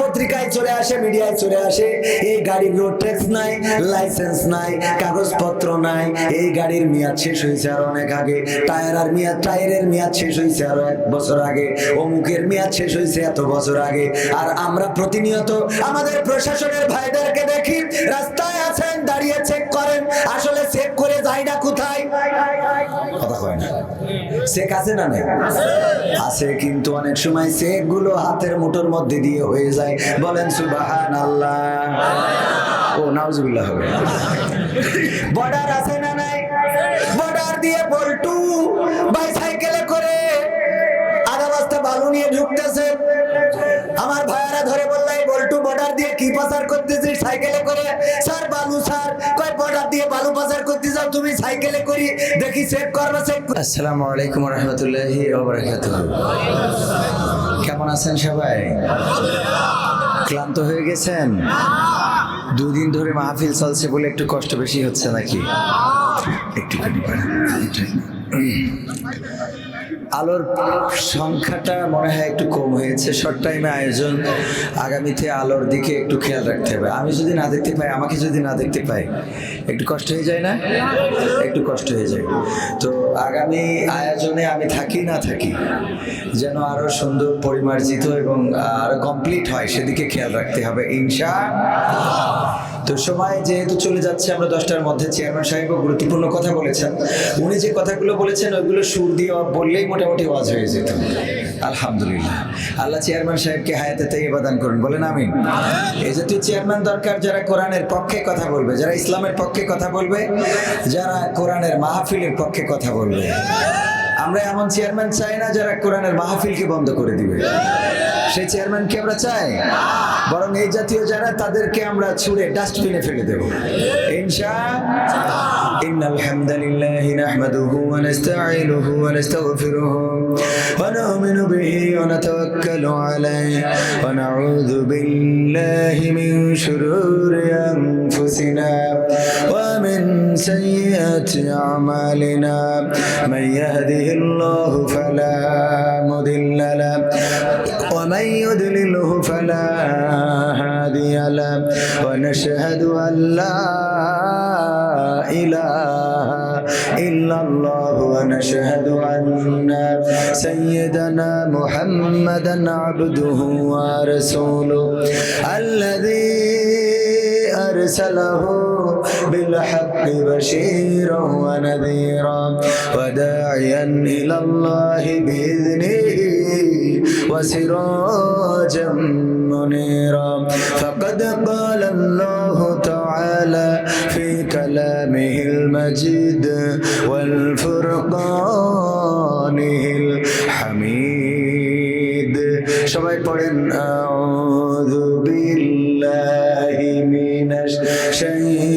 পত্রিকায় চলে আসে, মিডিয়ায় চলে আসে, এই গাড়ির রোড ট্যাক্স নাই লাইসেন্স নাই, কাগজপত্র নাই, এই গাড়ির মেয়াদ শেষ হয়েছে আর অনেক আগে, টায়ার আর মেয়াদ, টায়ারের মেয়াদ শেষ হয়েছে আরও এক বছর আগে, অমুকের মেয়াদ শেষ হয়েছে এত বছর আগে, আর আমরা প্রতিনিয়ত আমাদের প্রশাসনের ভাইদেরকে দেখি, রাস্তায় আছেন, দাঁড়িয়ে চেক করেন, আসলে চেক করে যাই না কোথায়? চেক আছে না নাই? আছে, কিন্তু অনেক সময় চেকগুলো হাতের মুঠোর মধ্যে দিয়ে হয়ে যায়। বলেন সুবাহান আল্লাহ ও, নাউজুবিল্লাহ হবে। বর্ডার আছে না নাই? বর্ডার দিয়ে বল্টু বাইসাইকেলে করে আধা বস্তা বালু নিয়ে ঢুকতেছে। আমার ভাইয়ারা ধরে বলল, এই বল্টু, বর্ডার দিয়ে কি পাচার করতেছিস? সাইকেলে করে? স্যার, বালু, স্যার পাচার করতে যাও, তুমি সাইকেলে করি, দেখি করবা আসসালামু আলাইকুম কেমন আছেন সবাই? ক্লান্ত হয়ে গেছেন? দুদিন ধরে মাহফিল চলছে বলে একটু কষ্ট বেশি হচ্ছে নাকি। আলোর সংখ্যাটা মনে হয় একটু কম হয়েছে। শর্ট টাইমে আয়োজন, আগামীতে আলোর দিকে একটু খেয়াল রাখতে হবে। আমি যদি না দেখতে পাই, আমাকে যদি না দেখতে পাই, একটু কষ্ট হয়ে যায় না? একটু কষ্ট হয়ে যায়। তো আগামী আয়োজনে আমি থাকি না থাকি, যেন আরও সুন্দর পরিমার্জিত এবং আরও কমপ্লিট হয়, সেদিকে খেয়াল রাখতে হবে। ইনশা তো সময় যেহেতু চলে যাচ্ছে, আমরা দশটার মধ্যে চেয়ারম্যান সাহেব গুরুত্বপূর্ণ কথা বলেছেন। উনি যে কথাগুলো বলেছেন, ওইগুলো সুর দিয়ে বললেই মোটামুটি ওয়াজ হয়ে যেত। আলহামদুলিল্লাহ। আল্লাহ চেয়ারম্যান সাহেবকে হায়াতে তাই দান করুন। বলেন আমি এই জাতীয় চেয়ারম্যান দরকার, যারা কোরআনের পক্ষে কথা বলবে, যারা ইসলামের পক্ষে কথা বলবে, যারা কোরআনের মাহফিলের পক্ষে কথা বলবে। আমরা এমন চেয়ারম্যান চাই না যারা কোরআনের মাহফিলকে বন্ধ করে দিবে। সেই চেয়ারম্যানকে আমরা চাই বরং এই জাতীয় যারা তাদেরকে আমরা ছুঁড়ে ডাস্টবিনে ফেলে দেব ইনশা إن الحمد لله نحمده ونستعينه ونستغفره ونؤمن به ونتوكل عليه ونعوذ بالله من شرور أنفسنا ومن سيئات أعمالنا من يهده الله فلا مضل له ومن يضلله فلا هادي له. ونشهد أن لا إله إلا الله. ونشهد أن سيدنا محمدا عبده ورسوله الذي أرسله بالحق بشيرا ونذيرا. وداعيا إلى الله بإذنه. وسراجا منيرا فقد قال الله تعالى في كلامه المجيد والفرقانه الحميد সবাই পড়েন আউযু বিল্লাহি মিনাশ শাইতানির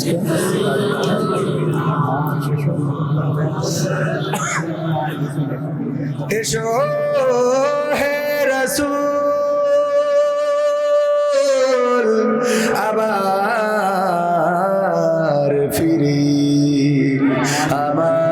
দুইটা এসো হে রসুল আবার ফিরি। আমাদের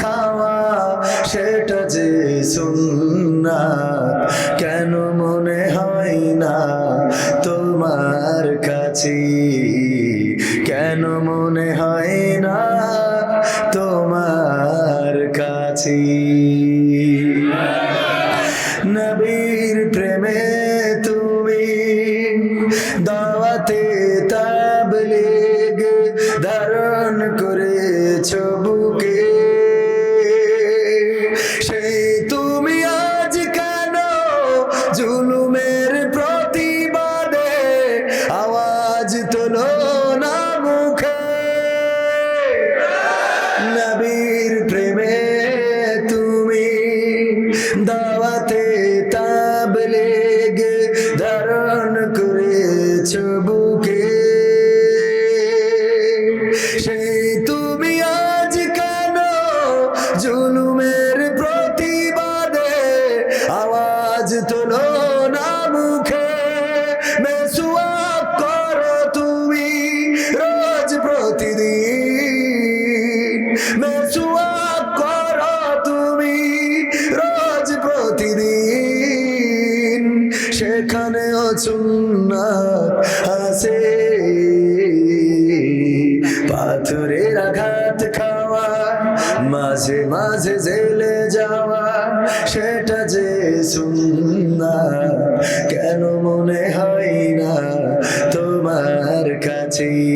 খাওয়া সেটা যে সুন্নাত। তোমার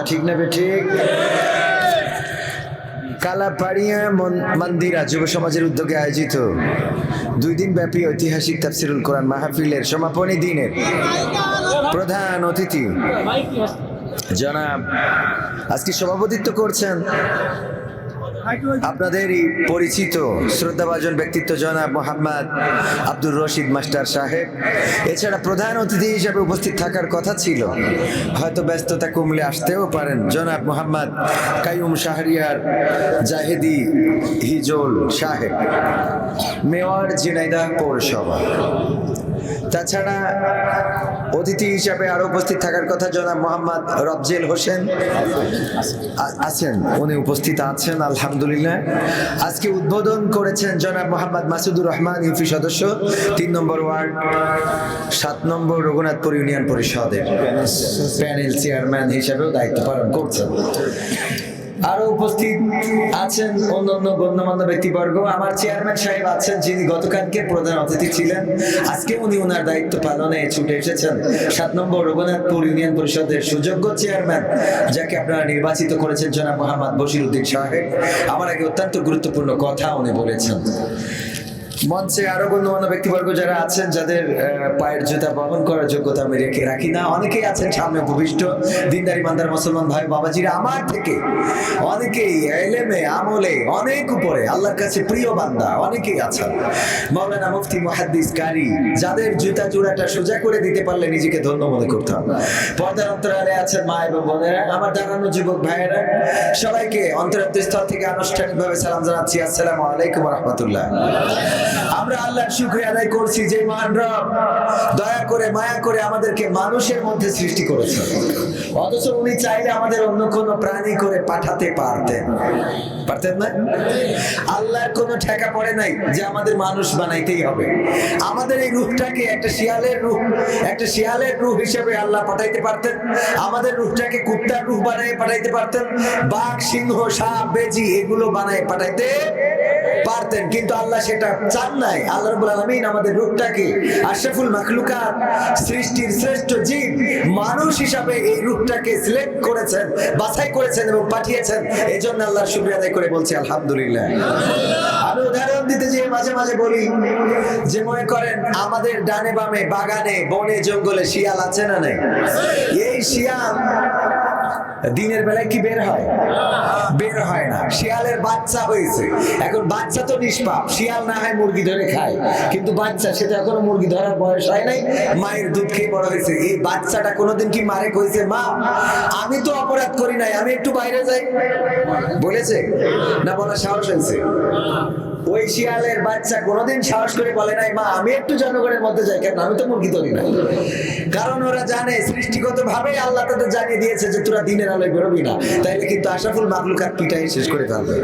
কথা ঠিক না ঠিক? কালাপাড়িয়া মন- মন্দিরা যুব সমাজের উদ্যোগে আয়োজিত দুই দিন ব্যাপী ঐতিহাসিক তাফসিরুল কোরআন মাহফিলের সমাপনী দিনের প্রধান অতিথি। জনাব, আজকে সভাপতিত্ব করছেন আপনাদেরই পরিচিত শ্রদ্ধাভাজন ব্যক্তিত্ব জনাব মোহাম্মদ আব্দুর রশিদ মাস্টার সাহেব। এছাড়া প্রধান অতিথি হিসেবে উপস্থিত থাকার কথা ছিল। হয়তো ব্যস্ততা কমলে আসতেও পারেন জনাব মোহাম্মদ কাইয়ুম শাহরিয়ার জাহেদি হিজল সাহেব। মেওয়ার জিনাইদা পৌরসভা। তাছাড়া অতিথি হিসাবে আরও উপস্থিত থাকার কথা জনাব মোহাম্মদ রবজেল হোসেন। আছেন, উনি উপস্থিত আছেন, আলহামদুলিল্লাহ। আজকে উদ্বোধন করেছেন জনাব মোহাম্মদ মাসুদুর রহমান, ইউপি সদস্য, তিন নম্বর ওয়ার্ড, সাত নম্বর রঘুনাথপুর ইউনিয়ন পরিষদের প্যানেল চেয়ারম্যান হিসাবেও দায়িত্ব পালন করছেন। আরও উপস্থিত আছেন অন্যান্য গণ্যমান্য ব্যক্তিবর্গ। আমার চেয়ারম্যান সাহেব আছেন, যিনি গতকালকে প্রধান অতিথি ছিলেন। আজকে উনি ওনার দায়িত্ব পালনে ছুটে এসেছেন। সাত নম্বর রঘুনাথপুর ইউনিয়ন পরিষদের সুযোগ্য চেয়ারম্যান যাকে আপনারা নির্বাচিত করেছেন জনাব মোহাম্মদ বশির উদ্দিন সাহেব। আমার আগে অত্যন্ত গুরুত্বপূর্ণ কথা উনি বলেছেন। মঞ্চে আরও গণ্যমান্য ব্যক্তিবর্গ যারা আছেন, যাদের পায়ের জুতা বহন করার যোগ্যতা আমি রেখে রাখি না। অনেকেই আছেন সামনে উপবিষ্ট দিনদারি মান্দার মুসলমান ভাই বাবাজিরা আমার থেকে। অনেকেই এলেমে, আমলে, অনেক উপরে, আল্লাহর কাছে প্রিয় বান্দা, অনেকেই আছেন। মাওলানা মুফতি মুহাদ্দিস কারি যাদের জুতা জোড়াটা সোজা করে দিতে পারলে নিজেকে ধন্য মনে করতাম। পর্দার অন্তরালে আছেন মা এবং বোনেরা, আমার দাঁড়ানো যুবক ভাইয়েরা, সবাইকে অন্তরাত্মস্থল থেকে আনুষ্ঠানিকভাবে সালাম জানাচ্ছি। আসসালামু আলাইকুম রহমতুল্লাহ। আমরা আল্লাহর শুক্রিয়া আদায় করছি যে মহান রব দয়া করে, মায়া করে আমাদেরকে মানুষের মধ্যে সৃষ্টি করেছেন। অথচ উনি চাইলে আমাদের অন্য কোনো প্রাণী করে পাঠাতে পারতেন। মানুষ বানাইতেই হবে। আমাদের এই রূপটাকে একটা শিয়ালের রূপ, একটা শিয়ালের রূপ হিসেবে আল্লাহ পাঠাইতে পারতেন। আমাদের রূপটাকে রূপ পাঠাইতে পারতেন। বাঘ, সিংহ, সাপ, বেজি, এগুলো বানাই পাঠাইতে পারতেন, কিন্তু আল্লাহ সেটা চান নাই। আল্লাহ রাব্বুল আলামিন আমাদের রূপটাকে আশরাফুল মাখলুকাত, সৃষ্টির শ্রেষ্ঠ জীব মানুষ হিসাবে এই রূপটাকে সিলেক্ট করেছেন, বাছাই করেছেন এবং পাঠিয়েছেন। এই জন্য আল্লাহর শুকরিয়া আদায় করে বলছি, আলহামদুলিল্লাহ। আমি উদাহরণ দিতে যে মাঝে মাঝে বলি যে, মনে করেন আমাদের ডানে বামে বাগানে, বনে, জঙ্গলে শিয়াল আছে না নাই? এই শিয়াল দিনের বেলায় কি বের হয়? বের হয় না। শিয়ালের বাচ্চা হয়েছে। এখন বাচ্চা তো নিষ্পাপ। শিয়াল না হয় মুরগি ধরে খায়। কিন্তু বাচ্চা সেটা এখনও মুরগি ধরার বয়স হয় নাই। মায়ের দুধ খেয়ে বড় হয়েছে। এই বাচ্চাটা কোনোদিন কি মারে কইছে, মা, আমি তো অপরাধ করি নাই, আমি একটু বাইরে যাই। বলেছে? না বলার সাহস হয়েছে? ওই শিয়ালের বাচ্চা কোনোদিন সাহস করে বলে নাই, মা, আমি একটু জনগণের মধ্যে যাই কেন? আমি তো মুরগি ধরি না। কারণ ওরা জানে সৃষ্টিগত ভাবে আল্লাহ তাদের জানিয়ে দিয়েছে যে তোরা দিনের আলোয় বেরোবি না। তাইলে কিন্তু আশাফুল মাকলুকার পিটাই শেষ করে ফেলবে।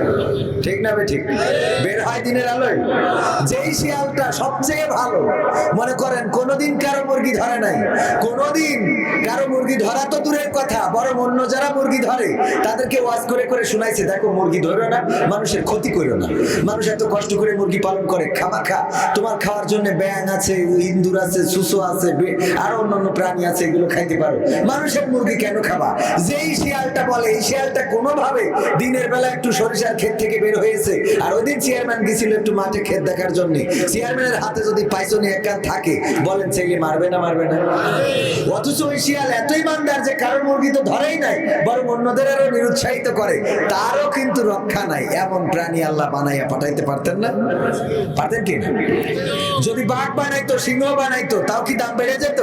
ঠিক না ঠিক? বের হয় দিনের আলোয়। যেই শিয়ালটা সবচেয়ে ভালো, মনে করেন কোনোদিন কারও মুরগি ধরে নাই। কোনোদিন কারও মুরগি ধরা তো দূরের কথা, বরং অন্য যারা মুরগি ধরে, তাদেরকে ওয়াজ করে করে শুনাইছে, দেখো, মুরগি ধরো না, মানুষের ক্ষতি করো না। মানুষ এত কষ্ট করে মুরগি পালন করে, খাবা, খা। তোমার খাওয়ার জন্য ব্যাং আছে ইন্দুর আছে, সুসো আছে আরও অন্যান্য প্রাণী আছে, এগুলো খাইতে পারো। মানুষের মুরগি কেন খাবা? যেই শিয়ালটা বলে, এই শিয়ালটা কোনোভাবে দিনের বেলা একটু সরিষার ক্ষেত থেকে বের হয়েছে। আর ওই দিন চেয়ারম্যান গেছিল একটু মাঠে ক্ষেত দেখার জন্য। চেয়ারম্যানের হাতে যদি পাইসনি এক কান থাকে, বলেন ছেলে মারবে না মারবে না। অথচ ওই শিয়াল এতই মানদার যে কারোর মুরগি তো ধরেই নাই, বরং অন্যদের আরও নিরুৎসাহিত করে। তারও কিন্তু রক্ষা নাই, এমন প্রাণী আল্লাহ বানাইয়া পাঠাইতে পারতেন না? পারতেন কি? যদি বাঘ বানাইতো, সিংহ বানাইতো, তাও কি দাম বেড়ে যেত?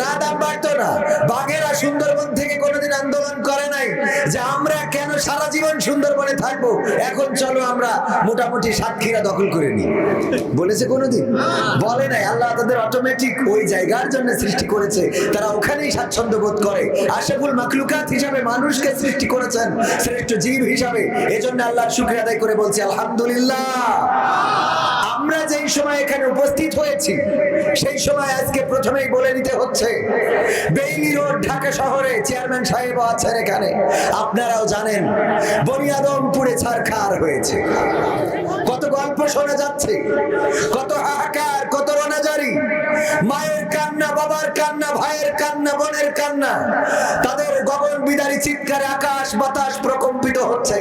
না, দাম বাড়তো না। বাঘেরা সুন্দরবন থেকে কোনোদিন আন্দোলন করে নাই যে আমরা কেন সারা জীবন সুন্দরবনে থাকব? এখন চলো আমরা মোটামুটি সাতক্ষীরা দখল করে নিই। বলেছে কোনোদিন? বলে নাই। আল্লাহ তাদের অটোমেটিক ওই জায়গার জন্য সৃষ্টি করেছে। তারা ওখানেই স্বাচ্ছন্দ্য বোধ করে। আশাফুল মাকলুকাত হিসাবে মানুষকে সৃষ্টি করেছেন শ্রেষ্ঠ জীব হিসাবে। এজন্য আল্লাহর শুক্রিয়া আদায় করে বলছি, আলহামদুলিল্লাহ। আমরা যেই সময় এখানে উপস্থিত হয়েছি, সেই সময় আজকে প্রথমেই বলে নিতে হচ্ছে, বেইলি রোড, ঢাকা শহরে চেয়ারম্যান সাহেব আছেন এখানে। আপনারাও জানেন, বনিয়াদমপুরে ছারখার হয়েছে। কত গল্প শোনা যাচ্ছে, কত হাহাকার, কত রনাজারি। মায়ের কান্না, বাবার কান্না ভাইয়ের কান্না, বোনের কান্না, তাদের গগন বিদারী চিৎকারে আকাশ বাতাস প্রকম্পিত হচ্ছে।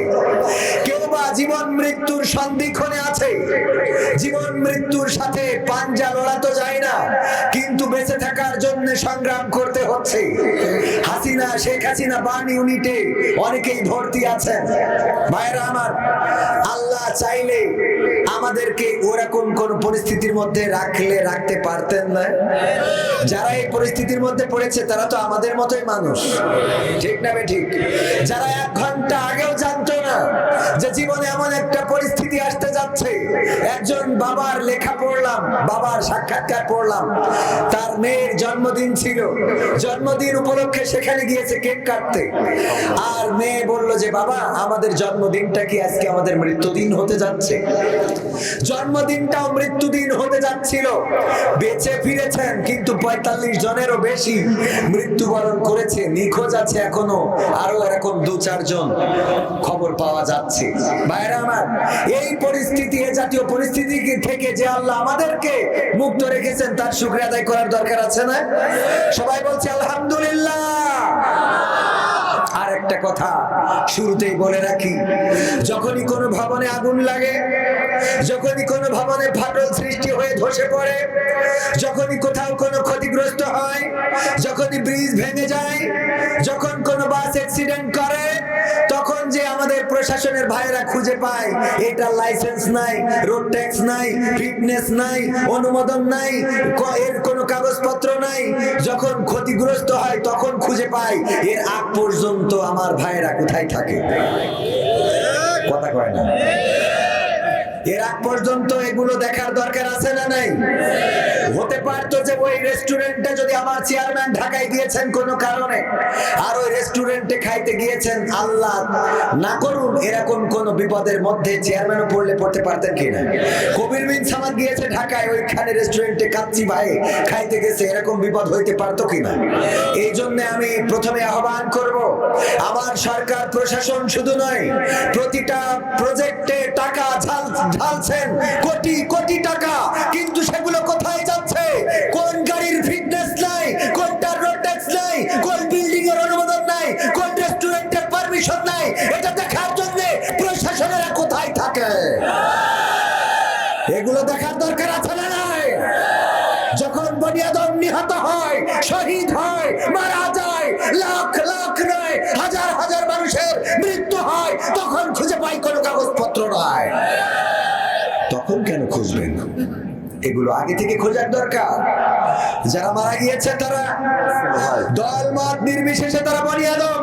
কেউ বা জীবন মৃত্যুর সন্ধিক্ষণে আছে। জীবন মৃত্যুর সাথে পাঞ্জা লড়া তো যায় না, কিন্তু বেঁচে থাকার জন্য সংগ্রাম করতে হচ্ছে। হাসিনা, শেখ হাসিনা বার্ন ইউনিটে অনেকেই ভর্তি আছেন। ভাইরা আমার, আল্লাহ চাইলে আমাদেরকে ওরকম কোন পরিস্থিতির মধ্যে রাখলে, রাখতে পারতেন না। যারা এই পরিস্থিতির মধ্যে পড়েছে, তারা তো আমাদের মতোই মানুষ। ঠিক না ঠিক? যারা এক ঘণ্টা আগেও জানতো না যে জীবনে এমন একটা পরিস্থিতি আসতে যাচ্ছে, একজন বাবার লেখা পড়লাম, বাবার সাক্ষাৎকার পড়লাম, তার মেয়ের জন্মদিন ছিল। জন্মদিন উপলক্ষে সেখানে গিয়েছে কেক কাটতে। আর মেয়ে বলল যে, বাবা, আমাদের জন্মদিনটা কি আজকে আমাদের মৃত্যুদিন হতে যাচ্ছে? জন্মদিনটাও মৃত্যুদিন হতে যাচ্ছিল। বেঁচে ফিরেছেন, কিন্তু পঁয়তাল্লিশ জনেরও বেশি মৃত্যুবরণ করেছে, নিখোঁজ আছে এখনও। আরও এরকম দু চারজন খবর পাওয়া যাচ্ছে। ভাইরা আমার, এই পরিস্থিতি, এ জাতীয় পরিস্থিতি থেকে যে আল্লাহ আমাদেরকে মুক্ত রেখেছেন, তার শুক্রিয়া আদায় করার দরকার আছে না? সবাই বলছে, আলহামদুলিল্লাহ। আর একটা কথা শুরুতেই বলে রাখি, যখনই কোনো ভবনে আগুন লাগে, যখনই কোনো ভবনে ফাটল সৃষ্টি হয়ে ধসে পড়ে, যখনই কোথাও কোনো ক্ষতিগ্রস্ত হয়, যখনই ব্রিজ ভেঙে যায়, যখন কোনো বাস অ্যাক্সিডেন্ট করে, তখন যে আমাদের প্রশাসনের ভাইয়েরা খুঁজে পায়, এটা লাইসেন্স নাই রোড ট্যাক্স নাই ফিটনেস নাই, অনুমোদন নাই এর কোনো কাগজপত্র নাই। যখন ক্ষতিগ্রস্ত হয়, তখন খুঁজে পায়, এর আগ পর্যন্ত আমার ভাইয়েরা কোথায় থাকে? কথা কয় না। এর আগ পর্যন্ত এগুলো দেখার দরকার আছে না নাই? হতে পারতো যে ওই রেস্টুরেন্টে যদি আমার চেয়ারম্যান ঢাকায় গিয়েছেন কোনো কারণে, আর ওই রেস্টুরেন্টে খাইতে গিয়েছেন, আল্লাহ না করুন এরকম কোন বিপদের মধ্যে চেয়ারম্যানও পড়লে পড়তে পারতেন কিনা কবির বিন সামাদ গিয়েছে ঢাকায়, ওইখানে রেস্টুরেন্টে কাচ্চি ভাই খাইতে গেছে, এরকম বিপদ হইতে পারতো কিনা এই জন্য আমি প্রথমে আহ্বান করব আমার সরকার, প্রশাসন শুধু নয়, প্রতিটা প্রজেক্টে টাকা ঢালছেন। কোটি কোটি টাকা। কিন্তু সেগুলো কোথায় যাচ্ছে? কোন গাড়ির ফিটনেস নাই, কোনটার রোড ট্যাক্স নাই, কোন বিল্ডিং এর অনুমোদন নাই, কোন রেস্টুরেন্টের পারমিশন নাই, এটা দেখার জন্য প্রশাসনেরা কোথায় থাকে? এগুলো দেখার দরকার আছে না নাই? যখন বনিয়াদম নিহত হয়, শহীদ হয়, মারা যায়, লাখ লাখ নয় হাজার হাজার মানুষের মৃত্যু হয় তখন খুঁজে পাই কোনো কাগজপত্র নয়। তখন কেন খুঁজবেন? এগুলো আগে থেকে খোঁজার দরকার। যারা মারা গিয়েছে, তারা দল মত নির্বিশেষে তারা বনিয়াদম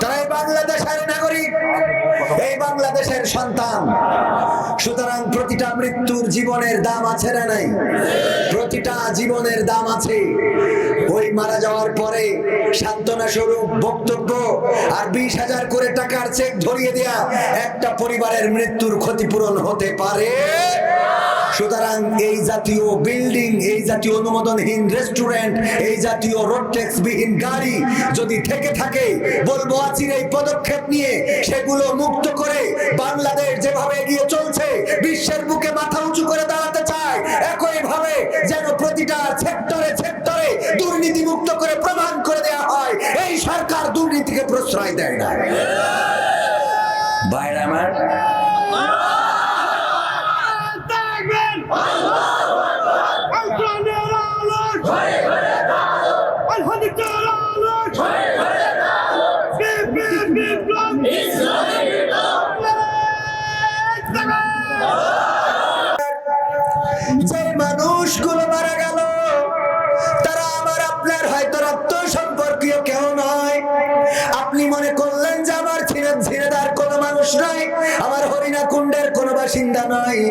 তারা এই বাংলাদেশের নাগরিক। এই বাংলাদেশের সন্তান। সুতরাং প্রতিটা মৃত্যুর জীবনের দাম আছে না নাই? প্রতিটা জীবনের দাম আছে। ওই মারা যাওয়ার পরে সান্ত্বনা স্বরূপ, বক্তব্য আর বিশ হাজার করে টাকার চেক ধরিয়ে দেয়া একটা পরিবারের মৃত্যুর ক্ষতিপূরণ হতে পারে? সুতরাং এই জাতীয় বিল্ডিং, এই জাতীয় অনুমোদনহীন রেস্টুরেন্ট, এই জাতীয় রোড ট্যাক্স বিহীন গাড়ি যদি থেকে থাকে, বলব আছির এই পদক্ষেপ নিয়ে সেগুলো মুক্ত করে বাংলাদেশ যেভাবে এগিয়ে চলছে, বিশ্বের বুকে মাথা উঁচু করে দাঁড়াতে চায় একই ভাবে যেন প্রতিটা সেক্টরে সেক্টরে দুর্নীতি মুক্ত করে প্রমাণ করে দেওয়া হয়, এই সরকার দুর্নীতিকে প্রশ্রয় দেয় না। বাইরে আমার বাসিন্দা নয়।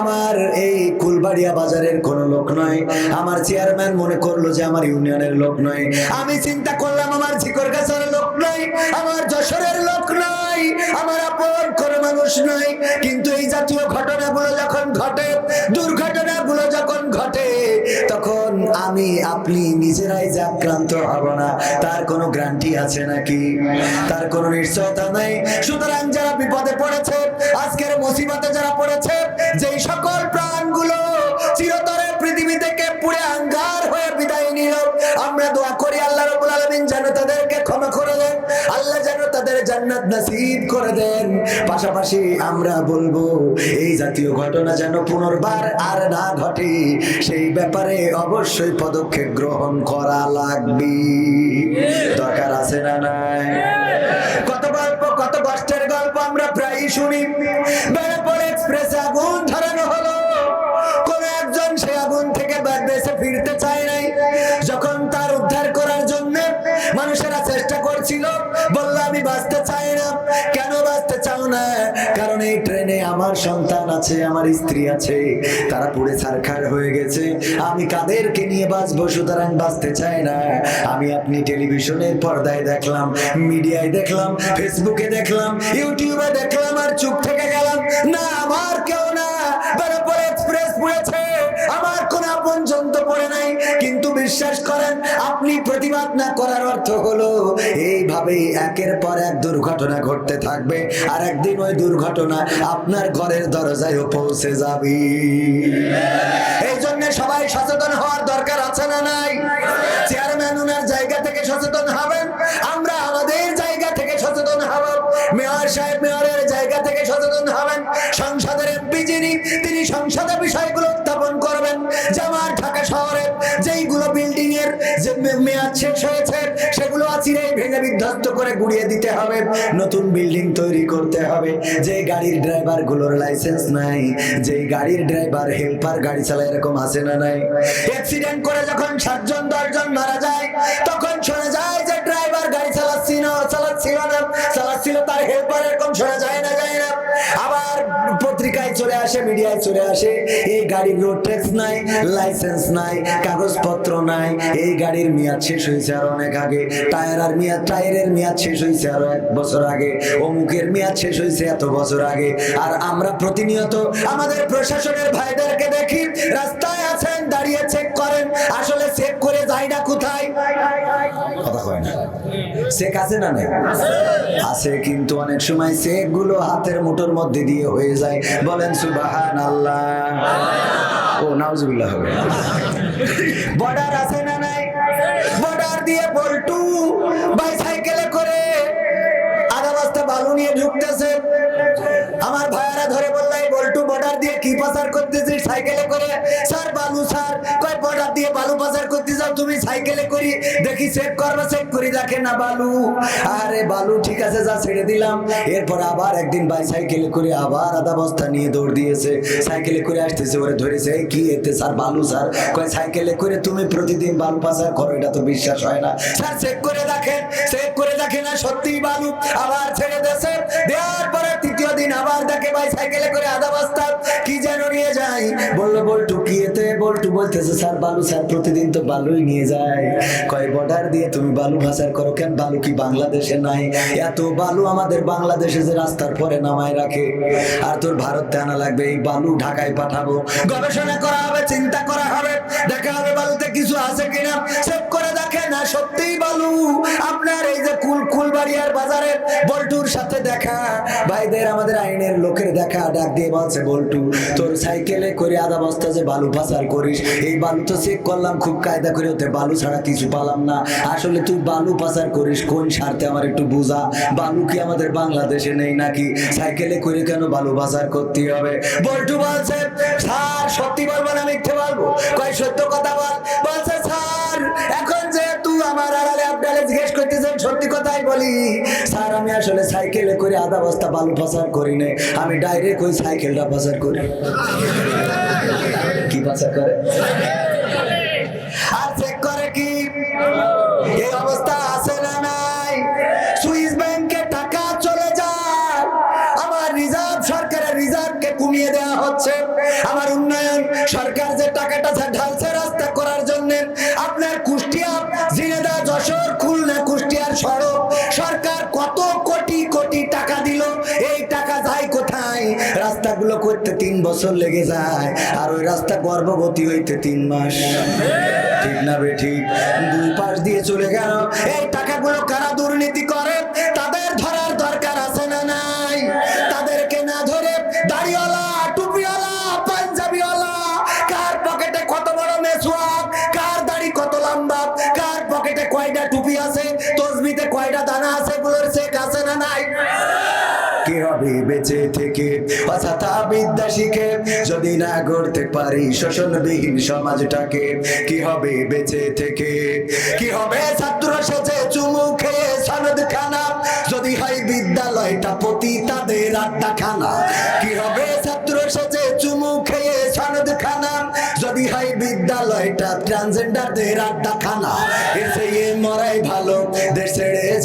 আমার এই কুলবাড়িয়া বাজারের কোনো লোক নয়। আমার চেয়ারম্যান মনে করল যে আমার ইউনিয়নের লোক নয়। আমি চিন্তা করলাম আমার ঝিকর গাছের লোক নয়, আমার যশোরের লোক নয়, আমার আপন কোনো মানুষ নয়। কিন্তু এই জাতীয় ঘটনাগুলো যখন ঘটে, দুর্ঘটনাগুলো যখন ঘটে, তখন আমি, আপনি নিজেরাই যে আক্রান্ত হব না। তার কোনো গ্যারান্টি আছে নাকি? তার কোনো নিশ্চয়তা নেই। সুতরাং যারা বিপদে পড়েছে মুসিবতে যারা পড়েছে, যেই সকল প্রাণগুলো চিরতরে পৃথিবী থেকে পুরে আঙ্গার হয়ে বিদায় নিল, আমরা দোয়া করি আল্লাহ রবুল আলমিন যেন তাদেরকে ক্ষমা করে দেন, আল্লাহ যেন তাদের জান্নাত নাসিব করে দেন। পাশাপাশি আমরা বলব, এই জাতীয় ঘটনা যেন পুনর্বার আর না ঘটে, সেই ব্যাপারে অবশ্যই পদক্ষেপ গ্রহণ করা লাগবে। দরকার আছে না নাই? আমরা প্রায়ই শুনি। বেড়াপোল এক্সপ্রেসে আগুন ধরানো হলো। কোন একজন সে আগুন থেকে দেশে ফিরতে চায় নাই। যখন তার উদ্ধার করার জন্য মানুষেরা চেষ্টা করছিল, বলল, আমি বাঁচতে চাই আমার সন্তান আছে, আমার স্ত্রী আছে, তারা পুড়ে ছারখার হয়ে গেছে। আমি কাদেরকে নিয়ে বাঁচবো সুতরাং বাঁচতে চাই না। আমি আপনি টেলিভিশনের পর্দায় দেখলাম, মিডিয়ায় দেখলাম, ফেসবুকে দেখলাম, ইউটিউবে দেখলাম, আর চুপ থেকে গেলাম, না, আমার কেউ না। তারপরে এক্সপ্রেস পড়েছে কিন্তু বিশ্বাস করেন, আপনি প্রতিবাদ না করার অর্থ হলো এইভাবে একের পর এক দুর্ঘটনা ঘটতে থাকবে। আর একদিন ওই দুর্ঘটনা আপনার ঘরের দরজায়ও পৌঁছে যাবে। এই জন্য সবাই সচেতন হওয়ার দরকার আছে না নাই? চেয়ারম্যান ওনার জায়গা থেকে সচেতন হবেন। আমরা আমাদের জায়গা থেকে সচেতন হব। মেয়র সাহেব, মেয়রের শেষ হয়েছে, সেগুলো আছিরে ভেঙে বিধ্বস্ত করে গুড়িয়ে দিতে হবে। নতুন বিল্ডিং তৈরি করতে হবে। যে গাড়ির ড্রাইভারগুলোর লাইসেন্স নাই যে গাড়ির ড্রাইভার হেল্পার গাড়ি চালায় এরকম আছে না নাই? অ্যাক্সিডেন্ট করে যখন সাতজন, দশজন মারা যায়, তখন শোনা যায় যে ড্রাইভার গাড়ি চালাচ্ছিল চালাচ্ছিল না, চালাচ্ছিল তার হেল্পার, এরকম শোনা যায় না না পত্রিকায় চলে আসে, মিডিয়ায় চলে আসে, এই গাড়ির ট্যাক্স নাই লাইসেন্স নাই, কাগজপত্র নাই, এই গাড়ির মেয়াদ শেষ হয়েছে আর অনেক আগে, টায়ার আর মেয়াদ, টায়ারের মেয়াদ শেষ হয়েছে আরও এক বছর আগে, অমুকের মেয়াদ শেষ হয়েছে এত বছর আগে, আর আমরা প্রতিনিয়ত আমাদের প্রশাসনের ভাইদেরকে দেখি, রাস্তায় আছেন, দাঁড়িয়ে চেক করেন, আসলে চেক করে যায় না কোথায়? চেক আছে না নাই? আছে, কিন্তু অনেক সময় চেকগুলো হাতের মুঠোর মধ্যে দিয়ে হয়ে যায়। বলেন সুবাহান আল্লাহ ও, নাউজুবিল্লাহ হবে। বর্ডার আছে না নাই? বর্ডার দিয়ে বল্টু বাইসাইকেলে করে আধা রাস্তা বালু নিয়ে ঢুকতেছে। বর্ডার দিয়ে কি পাচার করতেছিস? সাইকেলে করে? স্যার, বালু, স্যার। কয়, বর্ডার দিয়ে বালু পাচার করতে যাও, তুমি সাইকেলে করি। দেখি চেক করবে চেক করি, দেখে না বালু। আরে বালু, ঠিক আছে, যা, ছেড়ে দিলাম। এরপর আবার একদিন বাই সাইকেলে করে আবার আধা বস্তা নিয়ে দৌড় দিয়েছে। সাইকেলে করে আসতেছে, ওরে ধরেছে কি এতে, স্যার, বালু, স্যার? কয়, সাইকেলে করে তুমি প্রতিদিন বালু পাচার করো, এটা তো বিশ্বাস হয় না। স্যার চেক করে দেখেন চেক করে দেখেন না সত্যিই বালু আবার ছেড়ে দেশে দেওয়ার পরে তৃতীয় দিন আবার দেখে ভাই সাইকেলে করে আধা বস্তা কি যেন নিয়ে যায়? বলল বল্টু টুকিয়েতে বল্টু বলতেছে, স্যার, বালু, স্যার, প্রতিদিন তো বালুই নিয়ে যায়। কয় বর্ডার দিয়ে তুমি বালু ভাষার করো কেন? বালু কি বাংলাদেশে নাই? এত বালু আমাদের বাংলাদেশে যে রাস্তার পরে নামায় রাখে। আর তোর ভারতে আনা লাগবে, এই বালু ঢাকায় পাঠাবো। গবেষণা করা হবে, চিন্তা করা হবে, দেখা হবে বালুতে কিছু আছে কিনা। চেক করে দেখে না, সত্যিই বালু। আপনার এই যে কুল, কুলবাড়িয়ার বাজারে বল্টুর সাথে দেখা। ভাইদের আমাদের আইনের লোকের দেখা, ডাক দিয়ে বলছে, বল্টু, তোর সাইকেলে করে আধা বস্তা যে বালু পাচার করিস। এই বালু তো চেক করলাম, খুব কায়দা করে ওতে বালু ছাড়া কিছু পালাম না। আসলে তুই বালু পাচার করিস, কোন স্বার্থে আমার একটু বুঝা? বালু কি আমাদের বাংলাদেশে নেই নাকি? সাইকেলে করে কেন বালু পাচার করতে হবে? বল্টু বলছে, স্যার, সত্যি বলব না, মিথ্যে বলব? কয়, সত্য কথা বল। বলছে, স্যার, এখন যেহেতু আমার আড়ালে আপনারা জিজ্ঞেস করতেছেন, সত্যি কথাই বলি। স্যার, আমি আসলে সাইকেলে করে আধা বস্তা বালু পাচার করি না আমি ডাইরেক্ট ওই সাইকেলটা পাচার করি। পাচার করে। আর চেক করে কি? এই অবস্থা আছে না নাই? সুইস ব্যাংকে টাকা চলে যায়। আমার রিজার্ভ সরকারের রিজার্ভকে কমিয়ে দেওয়া হচ্ছে। আমার উন্নয়ন সরকার যে টাকাটা ঢালছে করতে তিন বছর লেগে যায় আর ওই রাস্তা গর্ভবতী হইতে তিন মাস। ঠিক না বে ঠিক। দুই পাশ দিয়ে চলে গেল। এই টাকাগুলো কারা দুর্নীতি বেঁচে থেকে। অযথা বিদ্যা শিখে যদি না গড়তে পারি শোষণবিহীন সমাজটাকে, কি হবে বেঁচে থেকে? কি হবে? ছাত্র সেজে চুমু খেয়ে সনদ খানা যদি হয় বিদ্যালয়টা পতি তাদের আড্ডা খানা কি হবে? ছাত্র সেজে চুমু খেয়ে সনদ খানা যদি হয় বিদ্যালয়টা ট্রান্সজেন্ডারদের আড্ডা খানা চেয়ে মরাই ভালো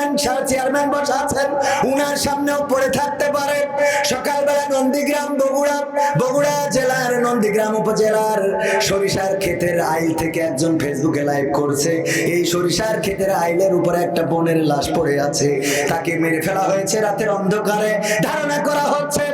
চেয়ারম্যান চেয়ারম্যান বসে আছেন। উনার সামনেও পড়ে থাকতে পারে। সকালবেলা নন্দীগ্রাম, বগুড়া। বগুড়া জেলার, নন্দীগ্রাম উপজেলার সরিষার ক্ষেতের আইল থেকে একজন ফেসবুকে লাইভ করছে। এই সরিষার ক্ষেতের আইলের উপরে একটা বোনের লাশ পড়ে আছে। তাকে মেরে ফেলা হয়েছে রাতের অন্ধকারে। ধারণা করা হচ্ছে